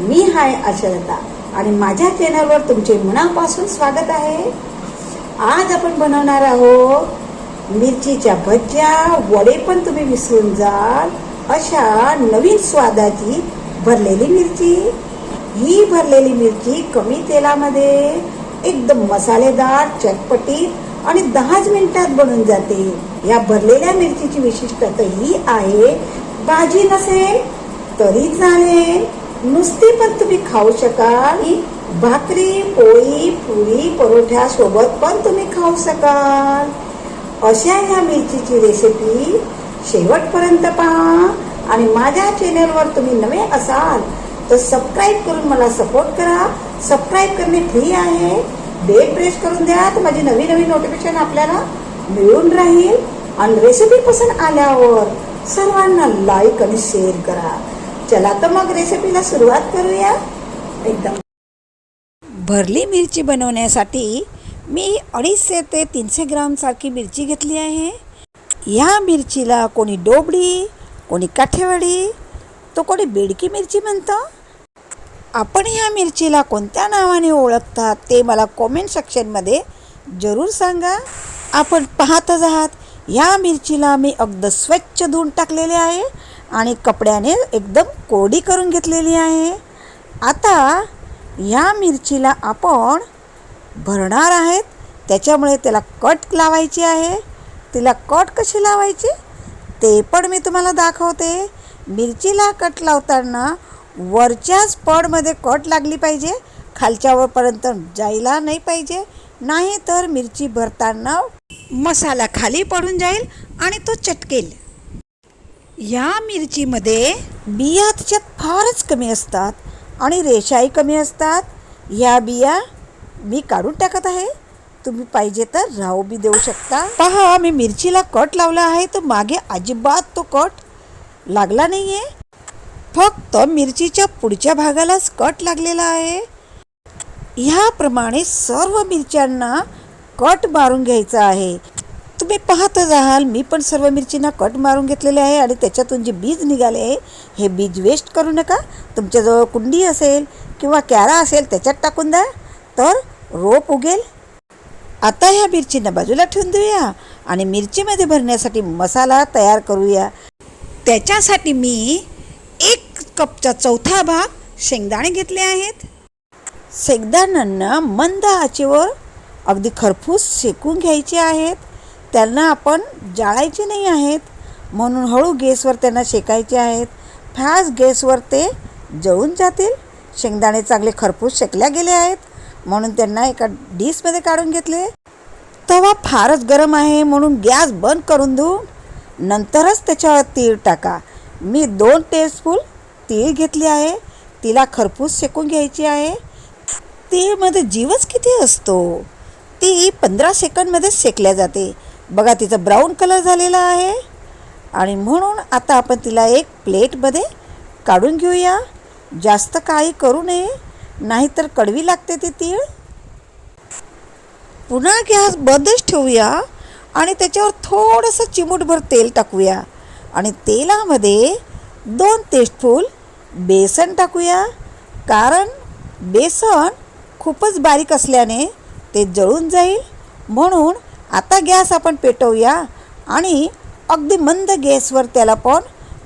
मी हाय आशलता आणि माझ्या चॅनलवर तुमचे मनापासून स्वागत आहे. आज आपण बनवणार आहोत मिरचीच्या भज्या. वडे पण तुम्ही विसरून जाल. अशा नवीन स्वादाची भरलेली मिरची. ही भरलेली मिरची कमी तेलामध्ये एकदम मसालेदार चटपटीत आणि दहाच मिनिटात बनून जाते. या भरलेल्या मिरचीची विशिष्टता ही आहे भाजी नसेल तरी चालेल. नुसती पण तुम्ही खाऊ शकाल. भाकरी पोळी पुरी परोठ्या सोबत पण तुम्ही खाऊ शकाल. अशा ह्या मिरचीची रेसिपी शेवटपर्यंत पहा. आणि माझ्या चॅनलवर तुम्ही नवे असाल तर सबस्क्राईब करून मला सपोर्ट करा. सबस्क्राईब करणे फ्री आहे. बेल प्रेस करून द्या तर माझी नवी नवीन नोटिफिकेशन आपल्याला मिळून राहील. आणि रेसिपी पसंत आल्यावर सर्वांना लाईक आणि शेअर करा. चला तर मग रेसिपीला सुरुवात करूया. एकदम. भरली मिरची बनवण्यासाठी मी अडीचशे ते तीनशे ग्रामसारखी मिरची घेतली आहे. या मिरचीला कोणी डोबडी कोणी काठेवाडी तो कोणी बेडकी मिरची म्हणतं. आपण ह्या मिरचीला कोणत्या नावाने ओळखतात ते मला कॉमेंट सेक्शनमध्ये जरूर सांगा. आपण पाहतच आहात ह्या मिरचीला मी अगदी स्वच्छ धुवून टाकलेले आहे. आणि कपड्याने एकदम कोरडी करून घेतलेली आहे. आता ह्या मिरचीला आपण भरणार आहेत. त्याच्यामुळे त्याला कट लावायची आहे. तिला कट कशी लावायची? ते पण मी तुम्हाला दाखवते. मिरचीला कट लावताना वरच्याच पडमध्ये कट लागली पाहिजे. खालच्यावरपर्यंत जायला नाही पाहिजे. नाही तर मिरची भरताना मसाला खाली पडून जाईल आणि तो चटकेल. या मिरचीमध्ये बिया तिच्यात फारच कमी असतात आणि रेषाही कमी असतात. ह्या बिया मी काढून टाकत आहे. तुम्ही पाहिजे तर राहू बी देऊ शकता. पहा मी मिरचीला कट लावला आहे तर मागे अजिबात तो कट लागला नाही आहे फक्त मिरचीच्या पुढच्या भागालाच कट लागलेला आहे. ह्याप्रमाणे सर्व मिरच्यांना कट मारून घ्यायचा आहे. तुम्ही पाहतच आहाल मी पण सर्व मिरचींना कट मारून घेतलेले आहे आणि त्याच्यातून जे बीज निघाले आहे हे बीज वेस्ट करू नका. तुमच्याजवळ कुंडी असेल किंवा कॅरा असेल त्याच्यात टाकून द्या. तर रोप उगेल. आता ह्या मिरचींना बाजूला ठेवून देऊया आणि मिरचीमध्ये भरण्यासाठी मसाला तयार करूया. त्याच्यासाठी मी एक कपचा चौथा भाग शेंगदाणे घेतले आहेत. शेंगदाण्यांना मंद आचेवर अगदी खरपूस शेकून घ्यायचे आहेत. त्यांना आपण जाळायचे नाही आहेत. म्हणून हळू गॅसवर त्यांना शेकायचे आहेत. फास्ट गॅसवर ते जळून जातील. शेंगदाणे चांगले खरपूस शेकल्या गेले आहेत. म्हणून त्यांना एका डिशमध्ये काढून घेतले. तवा फारच गरम आहे म्हणून गॅस बंद करून देऊ. नंतरच त्याच्यावर तीळ टाका. मी दोन टेस्पूल तीळ घेतली आहे. तिला खरपूस शेकून घ्यायची आहे. तीळमध्ये जीवच किती असतो? ती पंधरा सेकंडमध्ये शेकल्या जाते. बघा तिचा ब्राऊन कलर झालेला आहे. आणि म्हणून आता आपण तिला एक प्लेटमध्ये काढून घेऊया. जास्त काही करू नये नाहीतर कडवी लागते ती तीळ. पुन्हा गॅस बंदच ठेवूया आणि त्याच्यावर थोडंसं चिमूटभर तेल टाकूया. आणि तेलामध्ये दोन टेस्टफूल बेसन टाकूया. कारण बेसन खूपच बारीक असल्याने ते जळून जाईल. म्हणून आता गॅस आपण पेटवूया आणि अगदी मंद गॅसवर त्याला पण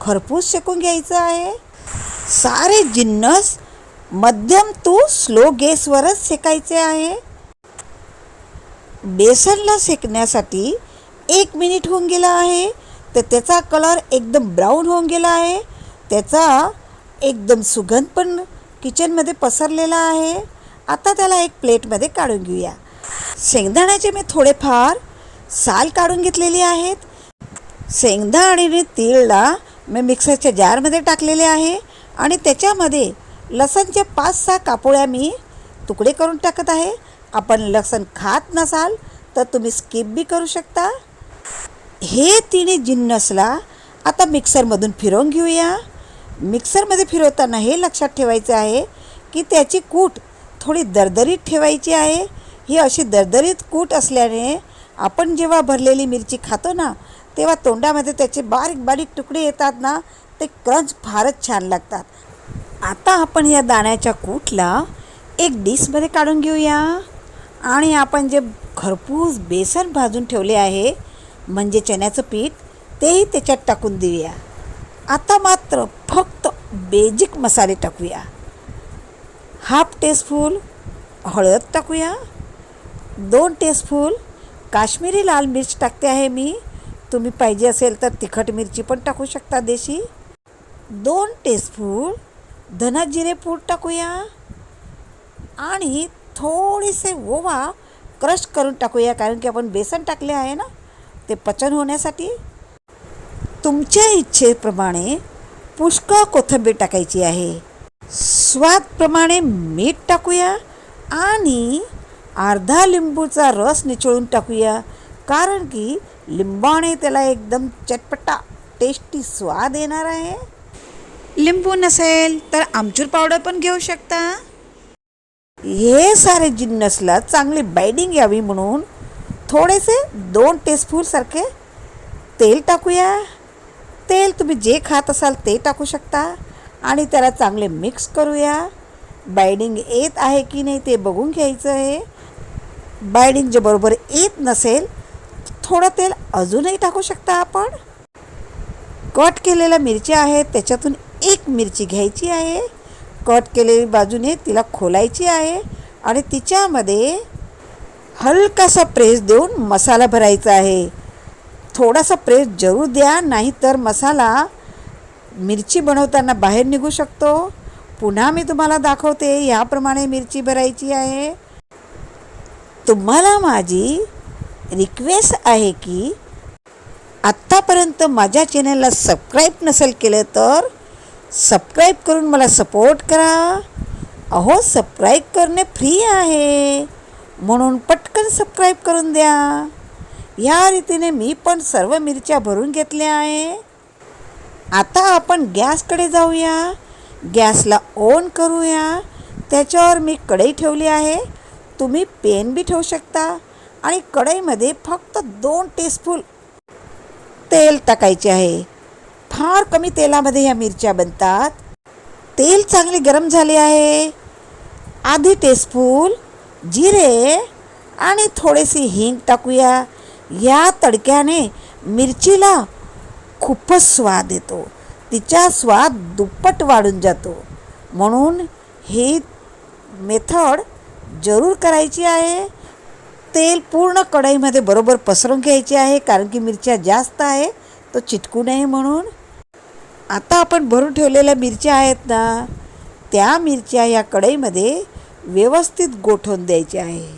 खरपूस शेकून घ्यायचं आहे. सारे जिन्नस मध्यम टू स्लो गॅसवरच शेकायचे आहे. बेसनला शेकण्यासाठी एक मिनिट होऊन गेला आहे. तर त्याचा कलर एकदम ब्राऊन होऊन गेला आहे. त्याचा एकदम सुगंध पण किचनमध्ये पसरलेला आहे. आता त्याला एक प्लेटमध्ये काढून घेऊया. शेंगदाण्याचे मी थोडेफार साल काढून घेतलेली आहेत. शेंगदाणे तीळला मी मिक्सरच्या जारमध्ये टाकलेले आहे आणि त्याच्यामध्ये लसणच्या पाच सहा कापोळ्या मी तुकडे करून टाकत आहे. आपण लसण खात नसाल तर तुम्ही स्किप बी करू शकता. हे तिन्ही जिन्नसला आता मिक्सरमधून फिरवून घेऊया. मिक्सरमध्ये फिरवताना हे लक्षात ठेवायचं आहे की त्याची कूट थोडी दरदरीत ठेवायची आहे. ही अशी दरदरीत कूट असल्याने आपण जेव्हा भरलेली मिरची खातो ना तेव्हा तोंडामध्ये त्याचे बारीक बारीक तुकडे येतात ना ते क्रंच फारच छान लागतात. आता आपण या दाण्याच्या कूटला एक डिशमध्ये काढून घेऊया. आणि आपण जे घरपूस बेसन भाजून ठेवले आहे म्हणजे चण्याचं पीठ तेही त्याच्यात टाकून देऊया. आता मात्र फक्त बेजिक मसाले टाकूया. हाफ टेस्पून हळद टाकूया. दोन टेस्पून काश्मीरी लाल मिर्च टाकते आहे मी. तुम्ही पाहिजे असेल तर तिखट मिरची पण टाकू शकता देशी. दोन टेस्पून धना जिरे पूड टाकूया. आणि थोडेसे ओवा क्रश करून टाकूया कारण की आपण बेसन टाकले आहे ना ते पचन होण्यासाठी. तुमच्या इच्छेप्रमाणे पुष्कळ कोथिंबीर टाकायची आहे. स्वादप्रमाणे मीठ टाकूया आणि अर्धा लिंबूचा रस निचळून टाकूया. कारण की लिंबाने त्याला एकदम चटपटा टेस्टी स्वाद येणार आहे. लिंबू नसेल तर आमचूर पावडर पण घेऊ शकता. हे सारे जिन्नसला चांगली बाइडिंग यावी म्हणून थोडेसे दोन टेस्पून सारखे तेल टाकूया. तेल तुम्ही जे खात असाल ते टाकू शकता आणि त्याला चांगले मिक्स करूया. बाइडिंग येत आहे की नाही ते बघून घ्यायचं आहे. बायडिंग जे बरोबर येत नसेल थोडं तेल अजूनही टाकू शकता आपण. कट केलेल्या मिरच्या आहेत त्याच्यातून एक मिरची घ्यायची आहे. कट केलेली बाजूने तिला खोलायची आहे आणि तिच्यामध्ये हलकासा प्रेस देऊन मसाला भरायचा आहे. थोडासा प्रेस जरूर द्या नाहीतर मसाला मिरची बनवताना बाहेर निघू शकतो. पुन्हा मी तुम्हाला दाखवते याप्रमाणे मिरची भरायची आहे. तुम्हाला माझी रिक्वेस्ट आहे की आत्तापर्यंत माझ्या चॅनलला सबस्क्राईब नसेल केलं तर सबस्क्राईब करून मला सपोर्ट करा. अहो सबस्क्राईब करणे फ्री आहे. म्हणून पटकन सबस्क्राईब करून द्या. या रीतीने मी पण सर्व मिरच्या भरून घेतल्या आहे. आता आपण गॅसकडे जाऊया. गॅसला ऑन करूया. त्याच्यावर मी कढई ठेवली आहे. तुम्ही पेन बी ठेवू शकता आणि कढईमध्ये फक्त दोन टीस्पून तेल टाकायचे आहे. फार कमी तेलामध्ये ह्या मिरच्या बनतात. तेल चांगले गरम झाले आहे. आधी टेस्पून जिरे आणि थोडेसे हिंग टाकूया. या तडक्याने मिरचीला खूपच स्वाद येतो. तिचा स्वाद दुप्पट वाढून जातो. म्हणून ही मेथड जरूर करायची आहे. तेल पूर्ण कढईमध्ये बरोबर पसरून घ्यायचे आहे कारण की मिरच्या जास्त आहे तो चिटकू नये म्हणून. आता आपण भरून ठेवलेल्या मिरच्या आहेत ना त्या मिरच्या या कढईमध्ये व्यवस्थित गोठवून द्यायची आहे.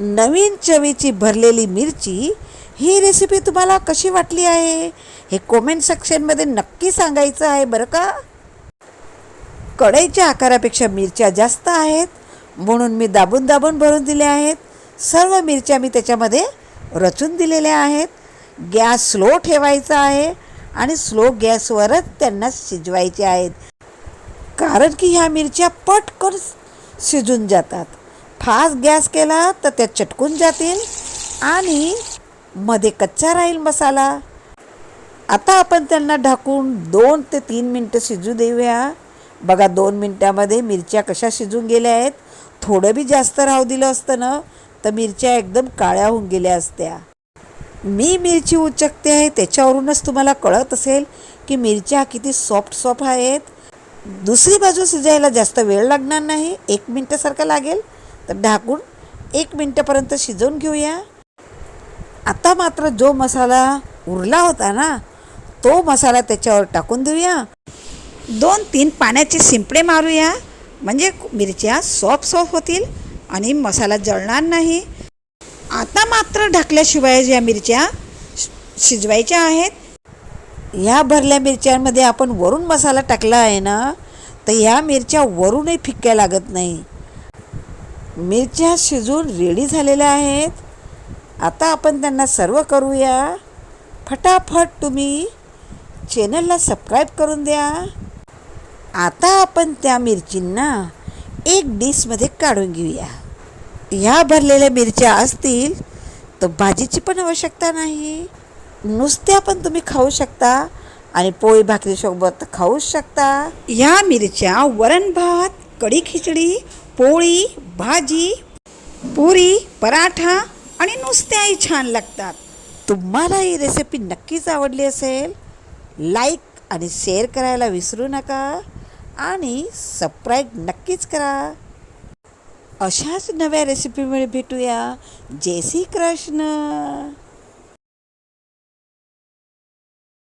नवीन चवीची भरलेली मिरची ही रेसिपी तुम्हाला कशी वाटली आहे हे कॉमेंट सेक्शनमध्ये नक्की सांगायचं आहे बरं का? कढईच्या आकारापेक्षा मिरच्या जास्त आहेत म्हणून मी दाबून दाबून भरून दिले आहेत. सर्व मिरच्या मी त्याच्यामध्ये रचून दिलेल्या आहेत. गॅस स्लो ठेवायचा आहे आणि स्लो गॅसवरच त्यांना शिजवायचे आहेत. कारण की ह्या मिरच्या पटकन शिजून जातात. फास्ट गॅस केला तर त्या चटकून जातील आणि मध्ये कच्चा राहील मसाला. आता आपण त्यांना ढाकून दोन ते तीन मिनटं शिजू देऊया. बघा दोन मिनटामध्ये मिरच्या कशा शिजून गेल्या आहेत. थोडं बी जास्त राहू दिलं असतं ना तर मिरच्या एकदम काळ्या होऊन गेल्या असत्या. मी मिरची उचकते आहे त्याच्यावरूनच तुम्हाला कळत असेल की मिरच्या किती सॉफ्ट सॉफ्ट आहेत. दुसरी बाजू शिजायला जास्त वेळ लागणार नाही एक मिनटासारखं लागेल. तर ढाकून एक मिनटापर्यंत शिजवून घेऊया. आता मात्र जो मसाला उरला होता ना तो मसाला त्याच्यावर टाकून देऊया. दोन तीन पाण्याचे शिंपडे मारूया. म्हणजे मिरच्या सॉफ्ट सॉफ्ट होतील आणि मसाला जळणार नाही. आता मात्र ढकल्याशिवाय या मिरच्या शि- शिजवायच्या आहेत ह्या भरल्या मिरच्यांमध्ये आपण वरून मसाला टाकला आहे ना तर ह्या मिरच्या वरूनही फिक्क्या लागत नाही. मिरच्या शिजून रेडी झालेल्या आहेत. आता आपण त्यांना सर्व करूया. फटाफट तुम्ही चॅनलला सबस्क्राईब करून द्या. आता आपण त्या मिरचींना एक डिशमध्ये काढून घेऊया. ह्या भरलेल्या मिरच्या असतील तर भाजीची पण आवश्यकता नाही. नुसत्या पण तुम्ही खाऊ शकता आणि पोळी भाकरीसोबत खाऊच शकता. या मिरच्या वरण भात कढी खिचडी पोळी भाजी पुरी पराठा आणि नुसत्याही छान लागतात. तुम्हाला ही रेसिपी नक्कीच आवडली असेल लाईक आणि शेअर करायला विसरू नका. आणि सबस्क्राईब नक्कीच करा. अशाच नव्या रेसिपीमुळे भेटूया. जय श्री कृष्ण.